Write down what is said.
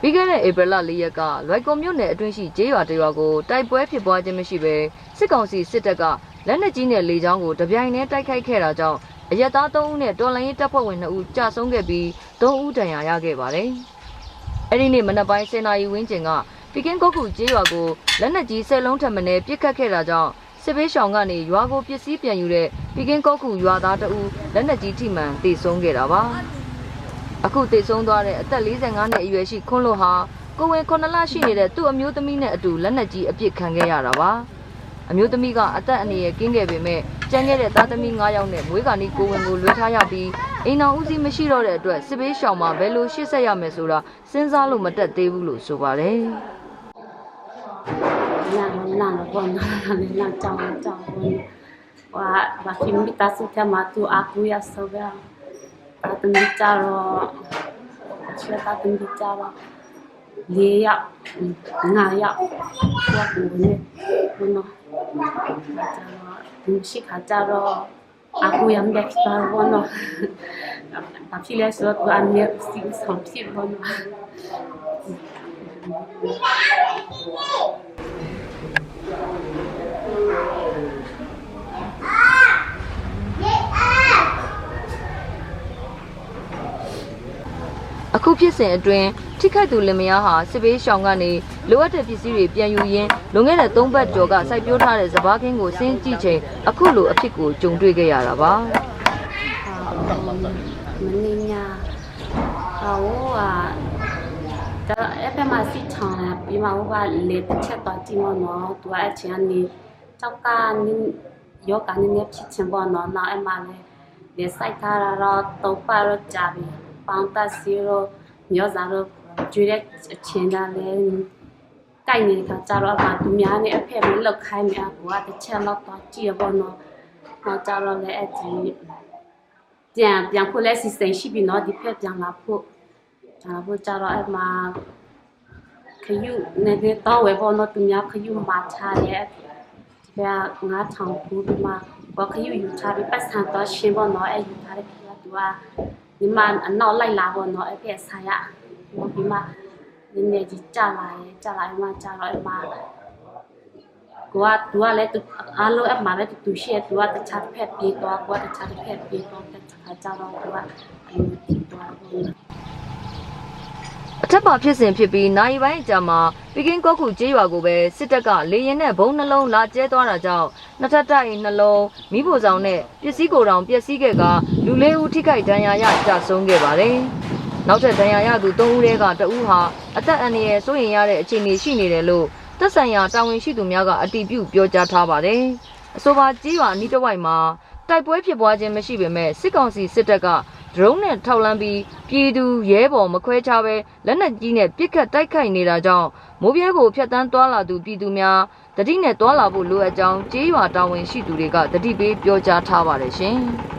ပြီးခဲ့တဲ့ဧပြီလ၄ရက်ကလွိုက်ကုံမြို့နယ်အတွင်းရှိကျေးရွာတစ်ရွာကိုတိုက်ပွဲဖြစ်ပွားခြင်းမရှိဘဲစစ်ကောင်စီစစ်တပ်ကလက်နက်ကြီးနဲ့လေကြောင်းကိုတပြိုင်တည်းတိုက်ခိုက်ခဲ့တာကြောင့်အရက်သား3ဦးနဲ့တော်လိုင်းရေးတပ်ဖွဲ့ဝင်2ဦးကြာဆုံးခဲ့ပြီး3ဦးဒဏ်ရာရခဲ့ပါတယ်။အဲဒီနေ့မနက်ပိုင်း10နာရီဝန်းကျင်ကပီကင်းကုတ်ကူကျေးရွာကိုလက်နက်ကြီး10လုံးထပ်မံပစ်ခတ်ခဲ့တာကြောင့်စစ်ဘေးရှောင်ကနေရွာကိုပစ္စည်းပြန်ယူတဲ့ပီကင်းကုတ်ကူရွာသား2ဦးလက်နက်ကြီးထိမှန်တေဆုံးခဲ့တာပါ။ အခုတည်ဆုံးသွားတဲ့အသက်45နှစ်အရွယ်ရှိခွန်းလို့ဟာကိုယ်ဝင်9လရှိနေတဲ့သူ့အမျိုးသမီးနဲ့အတူလက်နက်ကြီးအပြစ်ခံခဲ့ရတာပါအမျိုးသမီးကအသက်အန္တရာယ်ကင်းခဲ့ပေမဲ့ကြံခဲ့တဲ့သားသမီး9ယောက်နဲ့မွေးကနီကိုယ်ဝင်ကိုလွှဲထားရပြီးအိမ်တော်ဦးစီးမရှိတော့တဲ့အတွက်စစ်ဘေးရှောင်မှာဘယ်လိုရှေ့ဆက်ရမယ်ဆိုတာစဉ်းစားလို့မတက်သေးဘူးလို့ဆိုပါတယ် nàng nàng là con nàng nàng chồng chồng con và và khi mình ta sẽ theo mà tu aku ya so ga ta từng tatang bicara sudah tatang bicara liya ngaya sudah kemudian kuno bicara 동시 가짜로 아구 양대 기타 번호 밥실에서 또안 내고 쓰기 섬시 번호 ဖြစ်စဉ်အတွင်းထိခိုက်သူလင်မယားဟာစစ်ဘေးရှောင်ကနေလိုအပ်တဲ့ပစ္စည်းတွေပြန်ယူရင်းလွန်ခဲ့တဲ့၃ပတ်ကျော်ကစိုက်ပျိုးထားတဲ့စပားခင်းကိုဆင်းကြည့်ချိန်အခုလိုအဖြစ်ကိုကြုံတွေ့ခဲ့ရတာပါမင်းညာဟောဟာဒါအဲ့ဘက်မှာစီချောင်းလာပြီးမှဟိုကလေတစ်ချက်တော့ကြည့်မနော်သူအဲ့ချင်ကနေတောက်ကနင်းယောကနင်းနေဖြစ်ချင်ပေါ့နော်နောက်အဲ့မှာလေလေစိုက်ထားတာတော့တော့ပါတော့ကြာပြီပေါင်းတက်စီရော မျောစားတော့ကျွေးတဲ့အချင်းသားလဲတိုက်နေတဲ့ခါကျတော့အမှသူများနဲ့အဖက်မလောက်ခိုင်းမြအကိုကတစ်ချက်လောက်တော့ကြည့်ရပေါ့နော်။နောက်ကျတော့လည်းအဲ့ဒီပြန်ပြန်ဖို့လဲစီစဉ်ရှိပြီနော်ဒီဖက်ပြန်လာဖို့ဒါဖို့ကျတော့အဲ့မှာခရုနဲ့တော့ဝယ်ပေါ့နော်သူများခရုမှာချတယ်ဒီကငါထောင်ဘူးဒီမှာဘာခရုယူချပြီးပတ်စံတော့ရှင်းပေါ့နော်အဲ့ယူထားတဲ့ခရုကသူက ဒီမှာအနောက်လိုက်လာပေါ့နော်အဲ့ကဲဆာရဒီမှာနည်းနည်းကြီးကြလာရဲကြလာမှကြတော့အမကိုကသူကလည်းသူအားလုံးအမှပဲသူရှိရသူကတခြားဖက်ပြေးသွားကိုကတခြားဖက်ပြေးသွားတဲ့ခါကြတော့သူကအင်းဖြစ်သွားတယ် ထက်ပါဖြစ်စဉ်ဖြစ်ပြီးနိုင်ပိုင်းအကြာမှာပီကင်းကော့ခုကျေးရွာကိုပဲစစ်တပ်ကလေရင်နဲ့ဘုံနှလုံးလာကျဲသွားတာကြောင့်နှစ်ထပ်တိုက်နှလုံးမိဖို့ဆောင်နဲ့ပစ္စည်းကိုယ်တောင်ပျက်စီးခဲ့ကလူလေးဦးထိခိုက်ဒဏ်ရာရကြဆုံးခဲ့ပါတယ်။နောက်ထပ်ဒဏ်ရာရသူ၃ဦးထဲကတဦးဟာအသက်အန္တရာယ်စိုးရိမ်ရတဲ့အခြေအနေရှိနေတယ်လို့သက်ဆိုင်ရာတာဝန်ရှိသူများကအတည်ပြုပြောကြားထားပါတယ်။အဆိုပါကျေးရွာအနီးတစ်ဝိုက်မှာတိုက်ပွဲဖြစ်ပွားခြင်းမရှိပေမဲ့စစ်ကောင်စီစစ်တပ်က ဒရုန်းနဲ့ထောက်လန်းပြီးပြည်သူရဲဘော်မခွဲခြားပဲလက်နက်ကြီးနဲ့ပစ်ခတ်တိုက်ခိုက်နေတာကြောင့်မိုးပြဲကိုဖျက်ဆီးသွားလာသူပြည်သူများတတိနဲ့သွားလာဖို့လိုအပ်ကြောင်းကြေးရွာတာဝန်ရှိသူတွေကတတိပေးပြောကြားထားပါတယ်ရှင်။